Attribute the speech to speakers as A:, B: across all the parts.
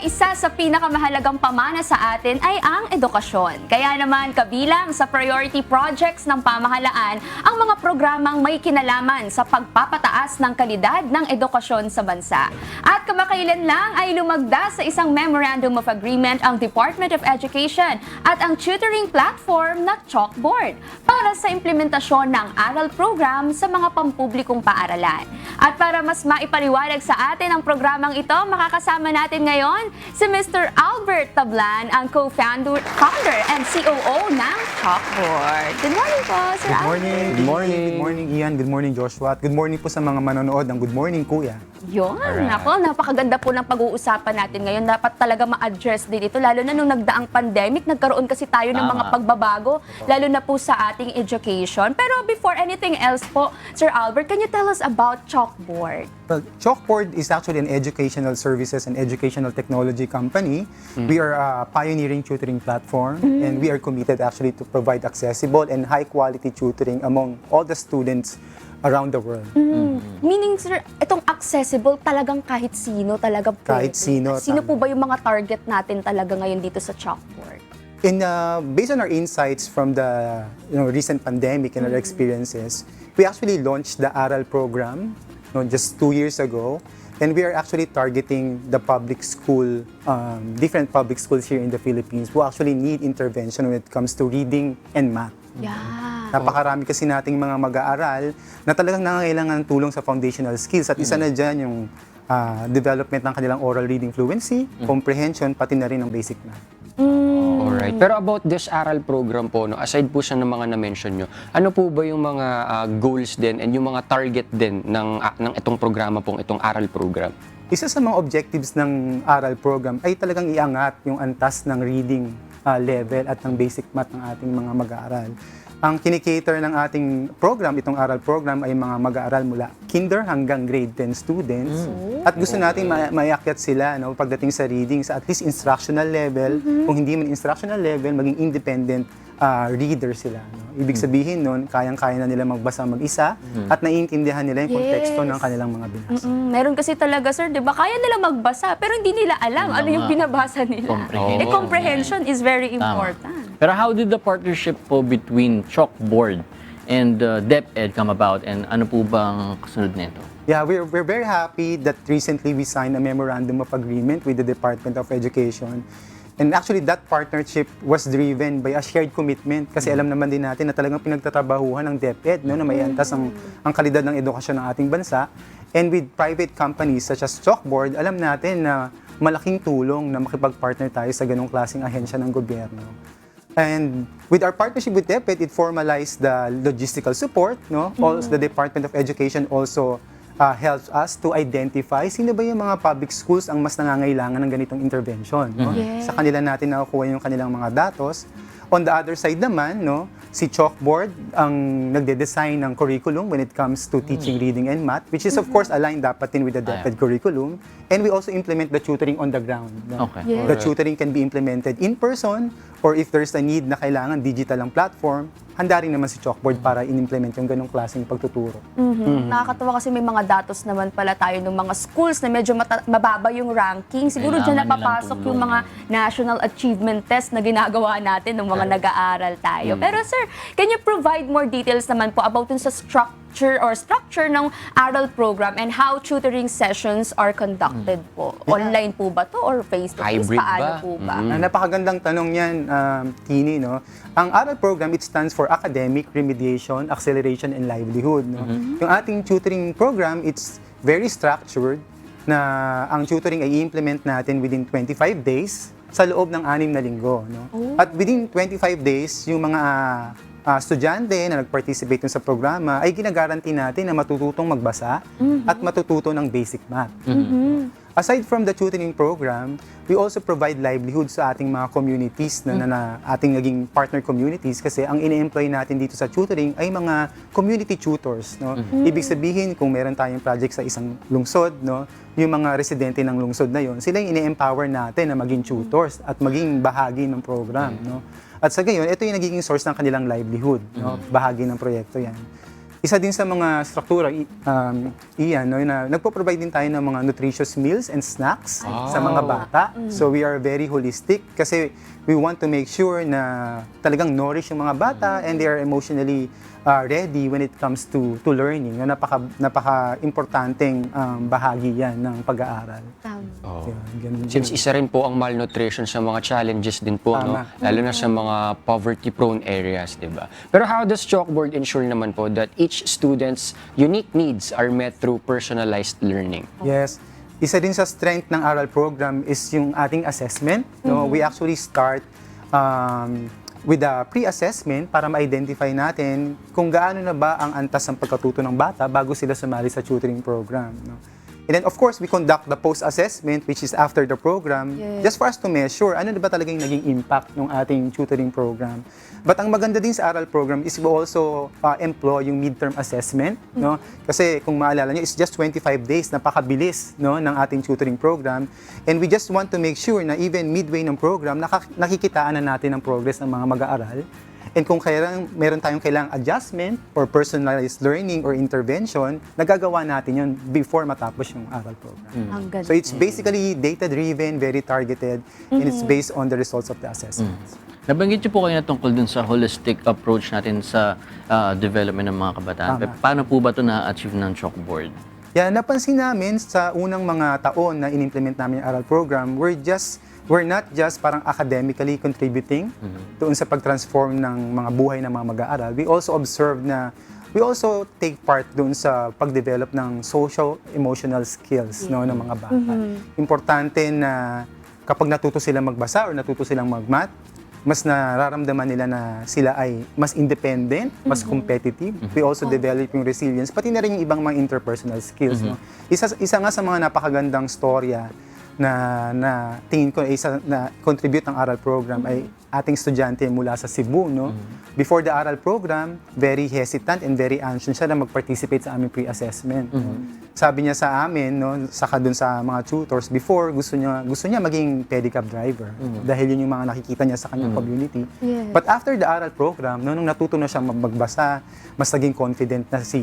A: isa sa pinakamahalagang pamana sa atin ay ang edukasyon. Kaya naman kabilang sa priority projects ng pamahalaan ang mga programang may kinalaman sa pagpapataas ng kalidad ng edukasyon sa bansa. At kamakailan lang ay lumagda sa isang Memorandum of Agreement ang Department of Education at ang tutoring platform na Chalkboard para sa implementasyon ng aral program sa mga pampublikong paaralan. At para mas maipaliwanag sa atin ang programang ito, makakasama natin ngayon si Mr. Albert Tablan, ang co-founder founder and COO ng Chalkboard. Good morning po, Sir
B: Good
A: Albert.
B: morning.
C: Good morning.
B: Good morning, Ian. Good morning, Joshua. At good morning po sa mga manonood ng Good Morning, Kuya.
A: Yun,
C: Alright.
A: nako, napakaganda po ng pag-uusapan natin ngayon. Dapat talaga ma-address din ito, lalo na nung nagdaang pandemic, nagkaroon kasi tayo ng mga pagbabago, lalo na po sa ating education. Pero before anything else po, Sir Albert, can you tell us about Chalkboard?
B: Well, Chalkboard is actually an educational services and educational technology company. We are a pioneering tutoring platform and we are committed actually to provide accessible and high quality tutoring among all the students around the world.
A: Meaning, sir, itong accessible talagang kahit sino talaga po.
B: Kahit sino,
A: Sino po ba yung mga target natin talaga ngayon dito sa Chalkboard?
B: In uh, based on our insights from the you know, recent pandemic and our experiences, we actually launched the Aral program you know, just two years ago, and we are actually targeting the public school, um, different public schools here in the Philippines who actually need intervention when it comes to reading and math.
A: Yeah.
B: Napakarami kasi nating mga mag-aaral na talagang nangangailangan ng tulong sa foundational skills at isa na dyan yung ah, development ng kanilang oral reading fluency, comprehension, pati na rin ng basic math.
C: Alright. Pero about this aral program po, no, aside po sa ng mga na-mention nyo, ano po ba yung mga ah, goals din and yung mga target din ng, ah, ng itong programa pong itong aral program?
B: Isa sa mga objectives ng aral program ay talagang iangat yung antas ng reading ah, level at ng basic math ng ating mga mag-aaral. Ang kinikater ng ating program, itong aral program, ay mga mag-aaral mula kinder hanggang grade 10 students. At gusto natin ma- maiakyat sila no, pagdating sa reading sa at least instructional level. Kung hindi man instructional level, maging independent ah, reader sila. No? Ibig sabihin nun, kayang-kaya na nila magbasa mag-isa at naiintindihan nila yung konteksto
A: Yes.
B: ng kanilang mga binasa.
A: Mm, meron kasi talaga, sir, di ba? Kaya nila magbasa, pero hindi nila alam ano yung
D: Tama.
A: binabasa nila.
D: Comprehension.
A: Eh, comprehension is very
D: Tama. Pero how did the partnership po between Chalkboard and uh, DepEd come about and ano po bang kasunod nito?
B: Yeah, we're, we're very happy that recently we signed a memorandum of agreement with the Department of Education. And actually, that partnership was driven by a shared commitment kasi alam naman din natin na talagang pinagtatrabahuhan ng DepEd no, na may antas ang, ang kalidad ng edukasyon ng ating bansa. And with private companies such as Chalkboard, alam natin na malaking tulong na makipag-partner tayo sa ganong klaseng ahensya ng gobyerno. And with our partnership with DepEd, it formalized the logistical support. No? Also, the Department of Education also uh, helps us to identify sino ba yung mga public schools ang mas nangangailangan ng ganitong intervention. No?
A: Yes.
B: Sa kanila natin nakukuha yung kanilang mga datos. On the other side naman, no, si Chalkboard ang nagde-design ng curriculum when it comes to teaching reading and math, which is of course aligned dapat din with the DepEd curriculum. And we also implement the tutoring on the ground. no?
D: Okay.
A: Yes.
B: The tutoring can be implemented in person or if there's a need na kailangan digital ang platform, handa rin naman si Chalkboard para in-implement yung ganong klaseng pagtuturo.
A: Mhm. Nakakatawa kasi may mga datos naman pala tayo ng mga schools na medyo mata- mababa yung ranking. Siguro dyan
D: Kailangan nilang
A: napapasok yung mga national achievement test na ginagawa natin ng mga nag-aaral tayo. Pero sir, can you provide more details naman po about dun sa structure or structure ng aral program and how tutoring sessions are conducted po? Online po ba to or face-to-face?
C: Hybrid
A: Paano
C: ba?
A: po ba?
B: Ah, napakagandang tanong yan, um, Tini. No? Ang ARAL program, it stands for Academic Remediation, Acceleration, and Livelihood. No? Yung ating tutoring program, it's very structured na ang tutoring ay i-implement natin within 25 days sa loob ng anim na linggo. No? At within 25 days, yung mga ah, estudyante na nag-participate sa programa ay ginagaranti natin na matututong magbasa at matututo ng basic math. Aside from the tutoring program, we also provide livelihood sa ating mga communities na, na, na ating naging partner communities kasi ang ini-employ natin dito sa tutoring ay mga community tutors. No? Ibig sabihin, kung meron tayong project sa isang lungsod, no, yung mga residente ng lungsod na yon, sila yung ini-empower natin na maging tutors at maging bahagi ng program. No? At sa gayon, ito yung nagiging source ng kanilang livelihood. No? Bahagi ng proyekto yan. isa din sa mga struktura, i- um, iyan, no, na nagpo-provide din tayo ng mga nutritious meals and snacks sa mga bata. So we are very holistic kasi we want to make sure na talagang nourish yung mga bata and they are emotionally uh, ready when it comes to to learning. No, napaka napaka-importanteng um, bahagi yan ng pag-aaral.
A: Tama.
C: Oh.
B: Yan, ganun
C: Since isa rin po ang malnutrition sa mga challenges din po, no?
B: Tama.
C: lalo na sa mga poverty-prone areas, di ba? Pero how does Chalkboard ensure naman po that each student's unique needs are met through personalized learning?
B: Yes. Isa din sa strength ng aral program is yung ating assessment. No, we actually start um, with a pre-assessment para ma-identify natin kung gaano na ba ang antas ng pagkatuto ng bata bago sila sumali sa tutoring program. No? And then of course, we conduct the post-assessment which is after the program
A: Yes.
B: just for us to measure ano ba talagang naging impact ng ating tutoring program. But ang maganda din sa aral program is we also uh, employ yung midterm assessment, no? Kasi kung maalala niyo, it's just 25 days, napakabilis, no, ng ating tutoring program. And we just want to make sure na even midway ng program, nakikitaan na natin ang progress ng mga mag-aaral. And kung kailangan, meron tayong kailangang adjustment or personalized learning or intervention, nagagawa natin yun before matapos yung aral program.
A: Ang ganda.
B: So it's basically data-driven, very targeted, and it's based on the results of the assessments.
D: Nabanggit niyo po kayo na tungkol dun sa holistic approach natin sa ah, development ng mga kabataan.
B: Tama.
D: Paano po ba ito na-achieve ng Chalkboard?
B: Yan, napansin namin sa unang mga taon na in-implement namin yung aral program, we're just we're not just parang academically contributing doon sa pag-transform ng mga buhay ng mga mag-aaral. We also observe na we also take part doon sa pag-develop ng social emotional skills no ng mga bata. Importante na kapag natuto silang magbasa or natuto silang magmat, mas nararamdaman nila na sila ay mas independent, mas competitive. We also develop yung resilience, pati na rin yung ibang mga interpersonal skills. No? Isa, isa nga sa mga napakagandang storya na, na tingin ko isa na contribute ng aral program ay ating estudyante mula sa Cebu. No? Before the aral program, very hesitant and very anxious siya na mag-participate sa aming pre-assessment. no? Sabi niya sa amin, no, saka dun sa mga tutors, before gusto niya gusto niya maging pedicab driver dahil yun yung mga nakikita niya sa kanyang community.
A: Yes.
B: But after the aral program, no, nung natuto na siya magbasa, mas naging confident na si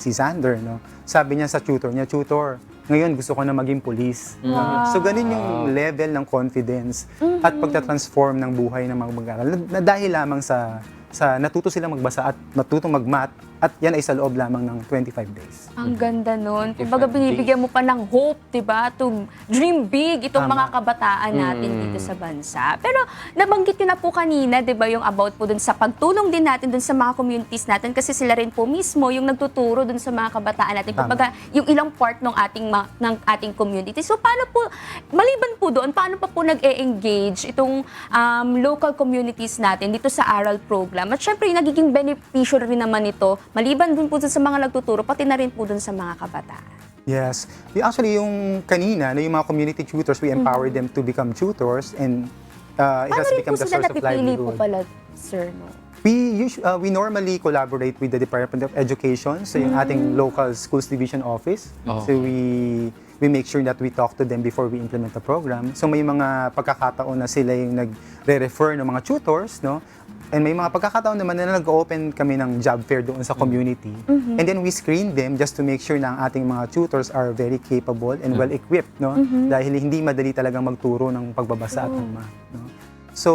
B: si Sander, no. Sabi niya sa tutor niya, tutor, ngayon gusto ko na maging police. No? So ganun yung level ng confidence at pagta-transform ng buhay ng mga mag-aaral. Na, na dahil lamang sa sa natuto silang magbasa at natuto magmat at yan ay sa loob lamang ng 25 days.
A: Ang ganda nun. Kumbaga binibigyan mo pa ng hope, di ba? To dream big itong mga kabataan natin dito sa bansa. Pero nabanggit ko na po kanina, di ba, yung about po dun sa pagtulong din natin dun sa mga communities natin kasi sila rin po mismo yung nagtuturo dun sa mga kabataan natin.
B: Tama.
A: Kumbaga, yung ilang part ng ating ma- ng ating community. So paano po maliban po doon, paano pa po nag-e-engage itong um, local communities natin dito sa ARAL program? At syempre, nagiging beneficiary rin naman ito, maliban dun po dun sa mga nagtuturo, pati na rin po dun sa mga kabataan.
B: Yes. Actually, yung kanina, no, yung mga community tutors, we empower them to become tutors and uh, it
A: Paano
B: has become the source of
A: napipili po
B: livelihood.
A: pala, sir? No?
B: We, usu- uh, we normally collaborate with the Department of Education, so yung ating local schools division office.
C: Oh.
B: So we we make sure that we talk to them before we implement the program. So may mga pagkakataon na sila yung nagre-refer ng mga tutors, no? And may mga pagkakataon naman na nag-open kami ng job fair doon sa community. And then we screen them just to make sure na ang ating mga tutors are very capable and well-equipped, no? Dahil hindi madali talagang magturo ng pagbabasa at ng math, no? So,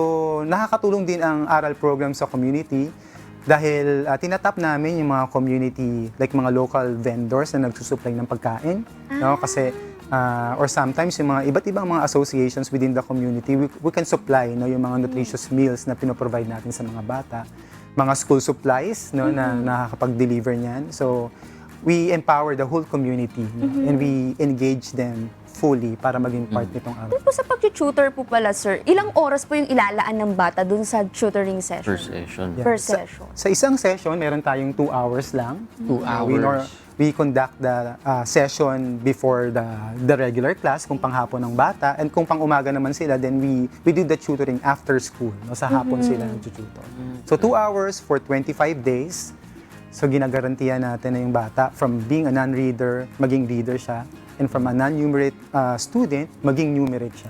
B: nakakatulong din ang aral program sa community dahil uh, tinatap namin yung mga community, like mga local vendors na nagsusupply ng pagkain. No? Kasi, uh, or sometimes yung mga iba't ibang mga associations within the community, we, we can supply no, yung mga nutritious meals na pinoprovide natin sa mga bata. Mga school supplies no, na nakakapag-deliver niyan. So, we empower the whole community no? and we engage them fully para maging part nitong aral.
A: Doon po sa pag-tutor po pala, sir, ilang oras po yung ilalaan ng bata dun sa tutoring session?
D: Per session.
B: Yeah.
A: Per
B: Sa-
A: session.
B: Sa isang session, meron tayong two hours lang.
C: Two
B: Uh, we, nor-
C: hours.
B: We conduct the uh, session before the the regular class kung panghapon ng bata and kung pang umaga naman sila then we we do the tutoring after school no sa hapon sila nagtututor. So two hours for 25 days. So ginagarantiya natin na yung bata from being a non-reader maging reader siya and from a non-numerate uh, student maging numerate siya.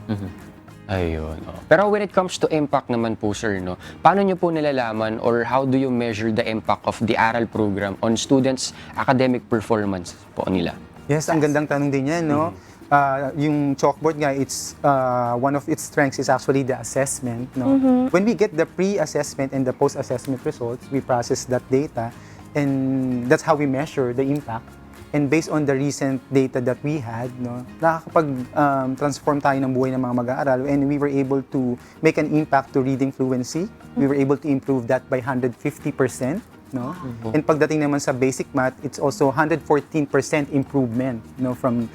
C: Ayun. oh. Pero when it comes to impact naman po, sir, no, paano nyo po nalalaman or how do you measure the impact of the ARAL program on students' academic performance po nila?
B: Yes, ang gandang tanong din yan, no? Ah, yung chalkboard nga, it's ah, one of its strengths is actually the assessment, no? When we get the pre-assessment and the post-assessment results, we process that data and that's how we measure the impact. And based on the recent data that we had, no, nakakapag-transform tayo ng buhay ng mga mag-aaral and we were able to make an impact to reading fluency. We were able to improve that by 150%. No? And pagdating naman sa basic math, it's also 114% improvement no, from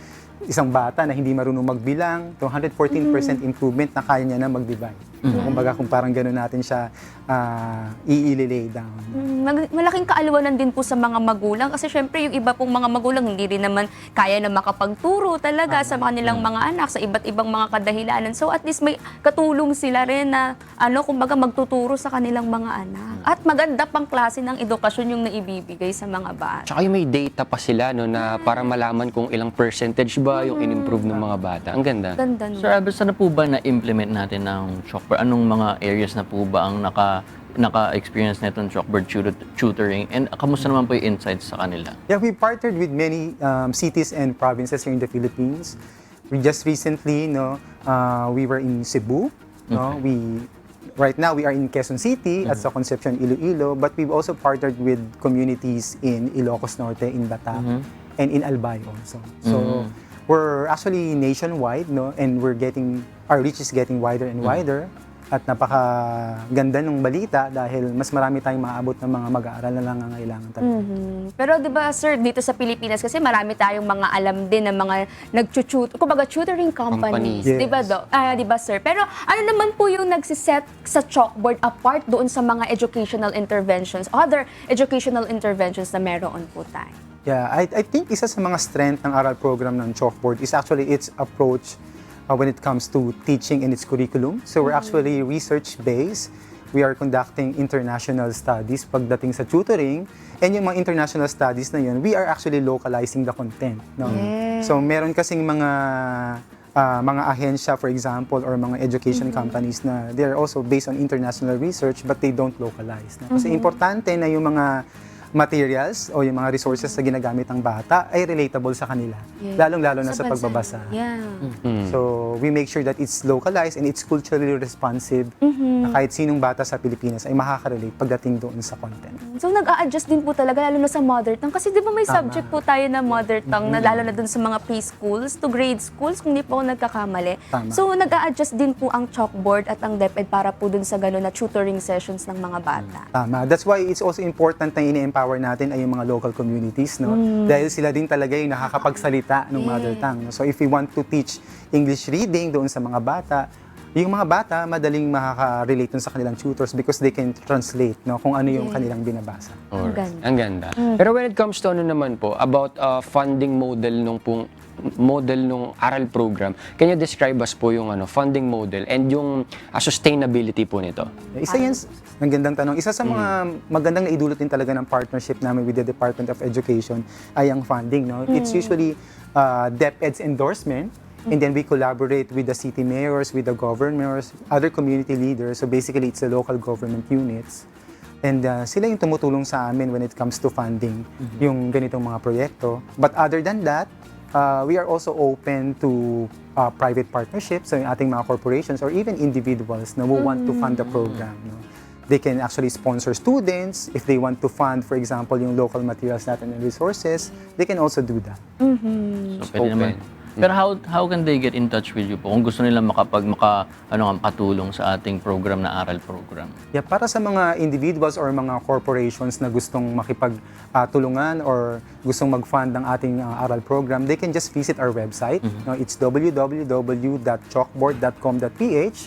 B: isang bata na hindi marunong magbilang to 114% improvement na kaya niya na mag-divide. Kumbaga kung parang gano'n natin siya ah, i-lay down.
A: Mm, mag- malaking kaalawanan din po sa mga magulang kasi syempre yung iba pong mga magulang hindi rin naman kaya na makapagturo talaga sa kanilang mga anak sa iba't ibang mga kadahilanan. So at least may katulong sila rin na ano kumbaga magtuturo sa kanilang mga anak. At maganda pang klase ng edukasyon yung naibibigay sa mga bata.
C: Tsaka yung may data pa sila no, na para malaman kung ilang percentage ba yung in-improve ng mga bata. Ang ganda.
A: Ganda.
D: Sir Abel, saan na po ba na-implement natin ng chalkboard? Anong mga areas na po ba ang naka naka-experience na itong chalkboard tut- tutoring? And kamusta naman po yung insights sa kanila?
B: Yeah, we partnered with many um, cities and provinces here in the Philippines. We just recently, no, uh, we were in Cebu. No, we right now we are in Quezon City at sa Concepcion Iloilo, but we've also partnered with communities in Ilocos Norte, in Batak, and in Albay also. So we're actually nationwide, no, and we're getting our reach is getting wider and wider. At napaka-ganda ng balita dahil mas marami tayong maabot ng mga mag-aaral na nangangailangan talaga.
A: Mhm. Pero 'di ba sir, dito sa Pilipinas kasi marami tayong mga alam din ng mga nagchuchut, kumbaga tutoring companies,
C: Companies.
A: 'di ba do? Ah, 'di ba sir? Pero ano naman po yung nagsiset sa chalkboard apart doon sa mga educational interventions, other educational interventions na meron po tayo?
B: Yeah, I, I think isa sa mga strength ng aral program ng Chalkboard is actually its approach uh, when it comes to teaching and its curriculum. So we're actually research-based. We are conducting international studies pagdating sa tutoring. And yung mga international studies na yun, we are actually localizing the content. No? So meron kasing mga ah, mga ahensya, for example, or mga education companies na they're also based on international research but they don't localize. No? Kasi importante na yung mga materials o yung mga resources na ginagamit ng bata ay relatable sa kanila.
A: Yeah.
B: Lalong-lalo na sa,
A: bansa
B: pagbabasa.
A: Yeah.
B: So, we make sure that it's localized and it's culturally responsive na kahit sinong bata sa Pilipinas ay makaka-relate pagdating doon sa content.
A: So nag-a-adjust din po talaga lalo na sa mother tongue kasi 'di ba may
B: Tama.
A: subject po tayo na mother tongue na lalo na dun sa mga preschools to grade schools kung di po ako nagkakamali.
B: Tama.
A: So nag-a-adjust din po ang chalkboard at ang DepEd para po dun sa gano'n na tutoring sessions ng mga bata.
B: Tama. That's why it's also important na ini-empower natin ay yung mga local communities, no? Dahil sila din talaga yung nakakapagsalita ng mother tongue. no? So if we want to teach English reading doon sa mga bata, yung mga bata madaling makaka-relate sa kanilang tutors because they can translate no kung ano yung kanilang binabasa.
A: Ang ganda.
C: Ang ganda. Pero when it comes to ano naman po, about uh, funding model nung pong model nung aral program, can you describe us po yung ano funding model and yung uh, sustainability po nito?
B: Isa yan, ang gandang tanong. Isa sa mga magandang naidulot din talaga ng partnership namin with the Department of Education ay ang funding. No? It's usually uh, DepEd's endorsement and then we collaborate with the city mayors, with the governors, other community leaders. So basically, it's the local government units. And uh, sila yung tumutulong sa amin when it comes to funding yung ganitong mga proyekto. But other than that, uh, we are also open to uh, private partnerships, so yung ating mga corporations or even individuals na who want to fund the program. No? They can actually sponsor students. If they want to fund, for example, yung local materials natin and resources, they can also do that.
D: So, pwede
C: Open.
D: naman. Pero how how can they get in touch with you po kung gusto nila makapag maka ano makatulong sa ating program na aral program?
B: Yeah, para sa mga individuals or mga corporations na gustong makipagtulungan or gustong mag-fund ng ating uh, aral program, they can just visit our website. No, it's www.chalkboard.com.ph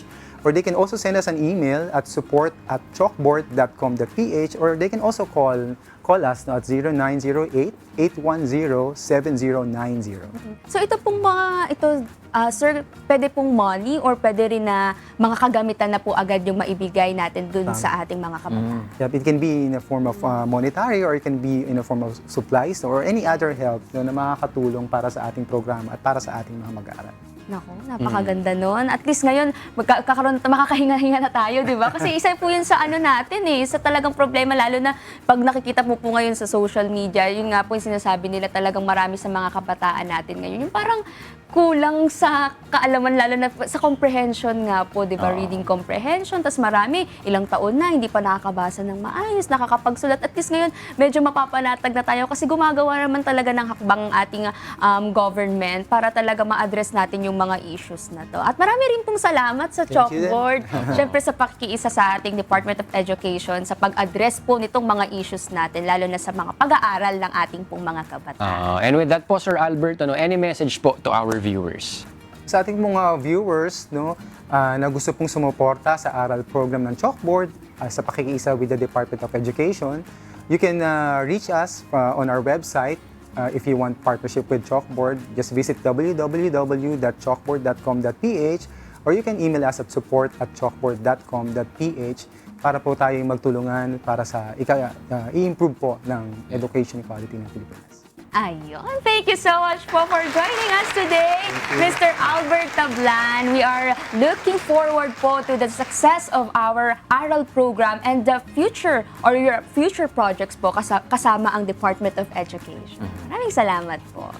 B: or they can also send us an email at support at chalkboard.com.ph or they can also call call us no, at 0908-810-7090.
A: So ito pong mga ito ah, sir, pwede pong money or pwede rin na mga kagamitan na po agad yung maibigay natin dun sa ating mga kabataan.
B: Yep, it can be in a form of uh, monetary or it can be in a form of supplies or any other help no, na makakatulong para sa ating programa at para sa ating mga mag-aaral.
A: Nako, napakaganda nun. At least ngayon, magkakaroon, makakahinga-hinga na tayo, di ba? Kasi isa po yun sa ano natin eh, sa talagang problema, lalo na pag nakikita mo po ngayon sa social media, yun nga po yung sinasabi nila talagang marami sa mga kabataan natin ngayon. Yung parang kulang sa kaalaman, lalo na sa comprehension nga po, di ba? Reading comprehension, tas marami, ilang taon na, hindi pa nakakabasa ng maayos, nakakapagsulat. At least ngayon, medyo mapapanatag na tayo kasi gumagawa naman talaga ng hakbang ang ating um, government para talaga ma-address natin yung mga issues na to. At marami rin pong salamat sa
B: Thank
A: chalkboard. Siyempre sa pakikiisa sa ating Department of Education sa pag-address po nitong mga issues natin, lalo na sa mga pag-aaral ng ating pong mga kabataan.
C: Ah, and with that po, Sir Albert, ano, any message po to our viewers?
B: Sa ating mga viewers no, ah, na gusto pong sumuporta sa aral program ng Chalkboard ah, sa pakikiisa with the Department of Education, you can ah, reach us ah, on our website ah, if you want partnership with Chalkboard. Just visit www.chalkboard.com.ph or you can email us at support at chalkboard.com.ph para po tayo magtulungan para sa ah, i-improve po ng education quality ng Pilipinas.
A: Ayun. Thank you so much po for joining us today, Mr. Albert Tablan. We are looking forward po to the success of our ARAL program and the future or your future projects po kasa- kasama ang Department of Education. Maraming salamat po.